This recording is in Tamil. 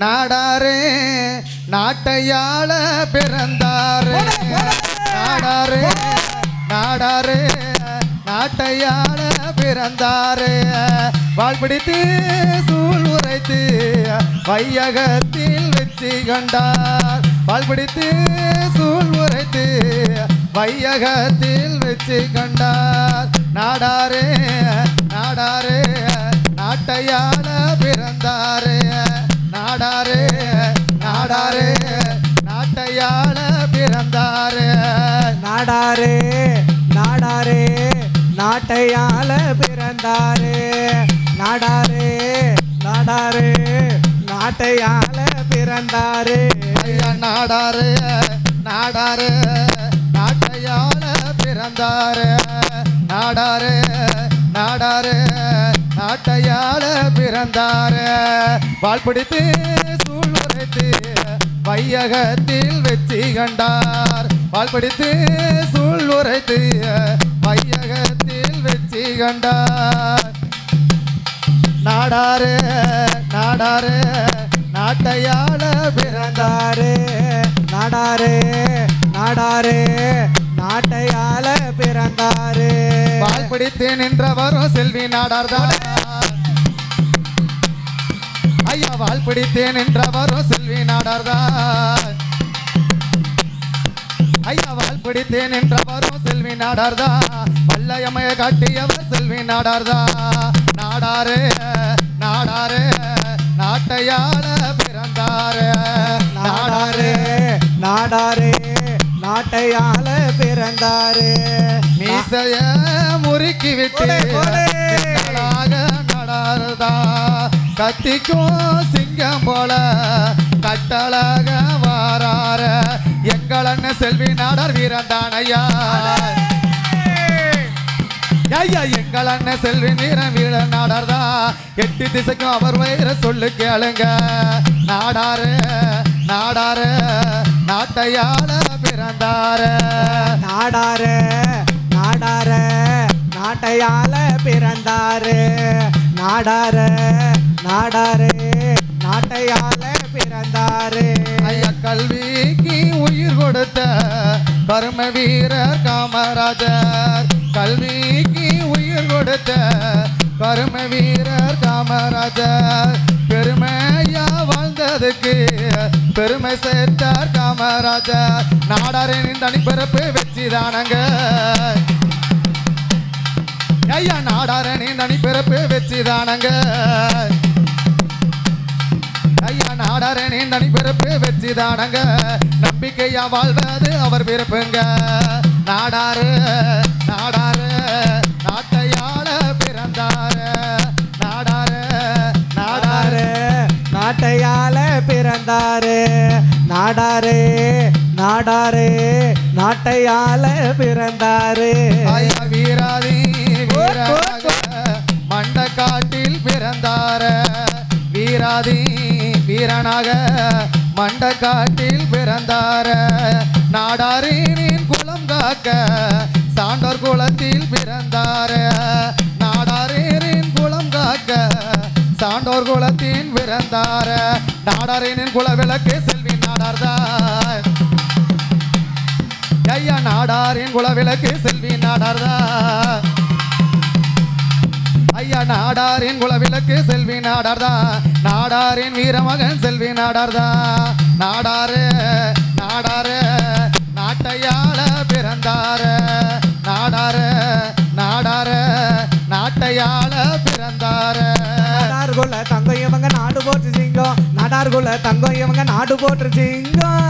நாடாரே நாட்டையாள பிறந்தாரே. நாடாரே நாடாரே நாட்டையாள பிறந்தாரே. வாழ்பிடித்து சூழ் உரைத்து வையகத்தில் வெற்றி கண்டார். வாழ்பிடித்து சூழ் உரைத்து வையகத்தில் வெற்றி கண்டார். நாடாரே நாடாரே நாட்டையாள நாட்டையாள பிறந்தாரே. நாடாரே நாடாரே நாட்டையால பிறந்தாரே. நாடாரே நாடாரே நாட்டையால பிறந்தாரே. ஐயா நாடாரே நாடாரே நாட்டையாள பிறந்தாரே. நாடாரே நாடாரே நாட்டையாள பிறந்தாரே. வாழ்பிடித்து சூழ் உரைத்து வையகத்தில் வெற்றி கண்டார். வாழ்பிடித்து சூழ் உரைத்து வையகத்தில் வெற்றி கண்டார். நாடாரு நாடாரு நாட்டையாள பிறந்தாரு. நாடாரு நாடாரு நாட்டையாள பிறந்தாரு. பால் பிடித்து நின்றவரும் செல்வி நாடார்தான். ஐயா வால் பிடித்து நின்றவரும் செல்வி நாடார்தான் ஐயா வால் பிடித்து நின்றவரும் செல்வி நாடார்தான் வல்லையமைய காட்டியவர் செல்வி நாடார்தான் நாடாரே நாடாரே நாட்டையாள பிறந்தாரே. நாடாரே நாடாரே நாட்டையால பிறந்தாரே. மீசைய முறுக்கி விட்டு கத்திக்கும் சிங்கம் போல கட்டழக வாரார. எங்கள் அண்ணன் செல்வி நாடார் வீரன் ஐயா ஐயா எங்கள் அண்ணன் செல்வி வீரன் வீரன் தான் எட்டு திசைக்கும் அவர் வயிற சொல்லு கேளுங்க. நாடாரு நாடாரு நாட்டையால பிறந்தாரு. நாடாரு நாடாரு நாட்டையால பிறந்தாரு. நாடாரு நாடாரே நாட்டையால பிறந்தாரே. ஐயா கல்விக்கு உயிர் கொடுத்த பரம வீரர் காமராஜர். கல்விக்கு உயிர் கொடுத்த பரம வீரர் காமராஜர். பெருமையா வாழ்ந்ததுக்கு பெருமை சேர்த்தார் காமராஜர். நாடாரின் தனிப்பிறப்பு வெற்றிதானங்க. ஐயா நாடாரனின் தனிப்பிறப்பு வெற்றிதானங்க. ஐயா நாடாரனின் தனிப்பிறப்பு வெற்றி தானங்க. நம்பிக்கையா வாழ்வது அவர் பிறப்புங்க நாடாரு நாடாரு நாட்டையாள பிறந்தாரு. நாடாரு நாடாரு. நாட்டையால பிறந்தாரே. நாடாரே நாடாரே நாட்டையால பிறந்தாரே. ஐயா வீராதி வீரனாக மண்டக்காட்டில் பிறந்தார. வீராதி வீரனாக மண்டக்காட்டில் பிறந்தார. நாடாரின் குலம் காக்க சான்றோர் குலத்தில் பிறந்தார. நாடாரின் குலம் காக்க சான்றோர் குலத்தின் பிறந்தார. நாடாரின் குல விளக்கு செல்வி நாடார்தான். ஐயா நாடாரின் குலவிளக்கு செல்வி நாடார்தா ஐயா நாடாரின் குலவிளக்கு செல்வி நாடார்தா. நாடாரின் வீரமகன் செல்வி நாடார்தா. நாடாரு நாடாரு நாட்டையாள பிறந்தாரு. நாடாரு நாடாரு நாட்டையாள பிறந்தாரு. நாடார்குல தங்கம் இவங்க நாடு போட்டு சிங்கம் நாடார்குல தங்கம் இவங்க நாடு போட்டு சிங்கம்